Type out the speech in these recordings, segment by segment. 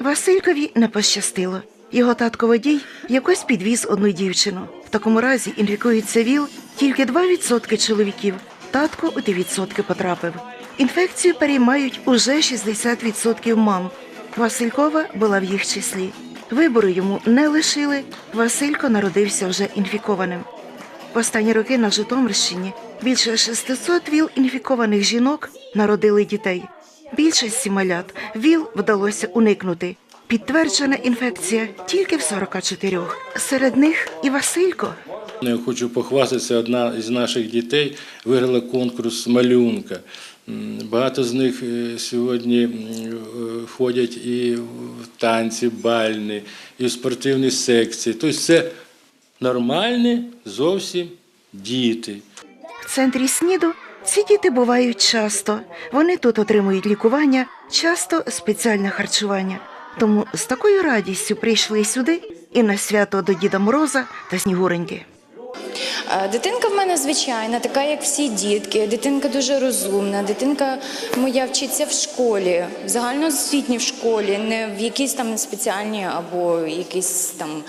Василькові не пощастило. Його татко водій якось підвіз одну дівчину. В такому разі інфікується ВІЛ тільки 2% чоловіків. Татко у ті відсотки потрапив. Інфекцію переймають уже 60% мам. Василькова була в їх числі. Вибору йому не лишили. Василько народився вже інфікованим. В останні роки на Житомирщині більше 600 ВІЛ-інфікованих жінок народили дітей. Більшості малят ВІЛ вдалося уникнути. Підтверджена інфекція тільки в 44. Серед них і Василько. Я хочу похвастатися, одна із наших дітей виграла конкурс малюнка. Багато з них е, сьогодні е, ходять і в танці бальні, і в спортивні секції. Тобто це нормальні зовсім діти. В центрі СНІДу ці діти бувають часто. Вони тут отримують лікування, часто спеціальне харчування. Тому з такою радістю прийшли сюди і на свято до Діда Мороза та Снігуреньки. Е, Дитинка в мене звичайна, така як всі дітки. Дитинка дуже розумна. Дитинка моя вчиться в школі, в загальноосвітній школі, не в якійсь там спеціальній або якийсь там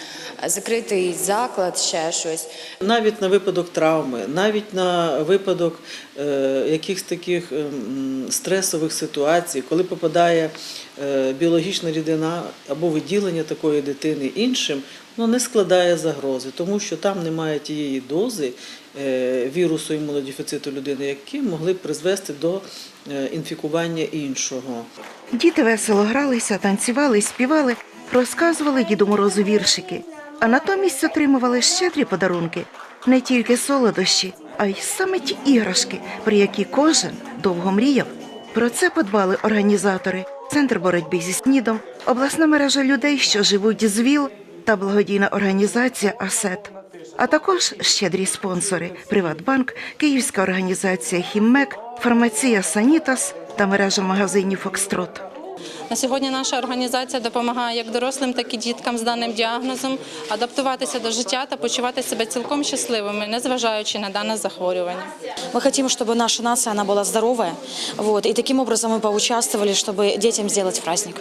закритий заклад, ще щось. Навіть на випадок травми, навіть на випадок е, якихось таких ем, стресових ситуацій, коли попадає е, біологічна рідина або виділення такої дитини іншим, воно не складає загрози, тому що там немає тієї дози е, вірусу імунодефіциту людини, які могли б призвести до е, інфікування іншого. Діти весело гралися, танцювали, співали, розказували Діду Морозу віршики, а натомість отримували щедрі подарунки не тільки солодощі, а й саме ті іграшки, про які кожен довго мріяв. Про це подбали організатори, центр боротьби зі СНІДом, обласна мережа людей, що живуть з ВІЛ та благодійна організація АСЕТ. А також щедрі спонсори Приватбанк, Київська організація Хіммек, фармація Санітас та мережа магазинів Фокстрот. На сьогодні наша організація допомагає як дорослим, так і діткам з даним діагнозом адаптуватися до життя та почувати себе цілком щасливими, незважаючи на дане захворювання. Мы хотим, чтобы наша нация она была здоровая, вот, и таким образом мы поучаствовали, чтобы детям сделать праздник.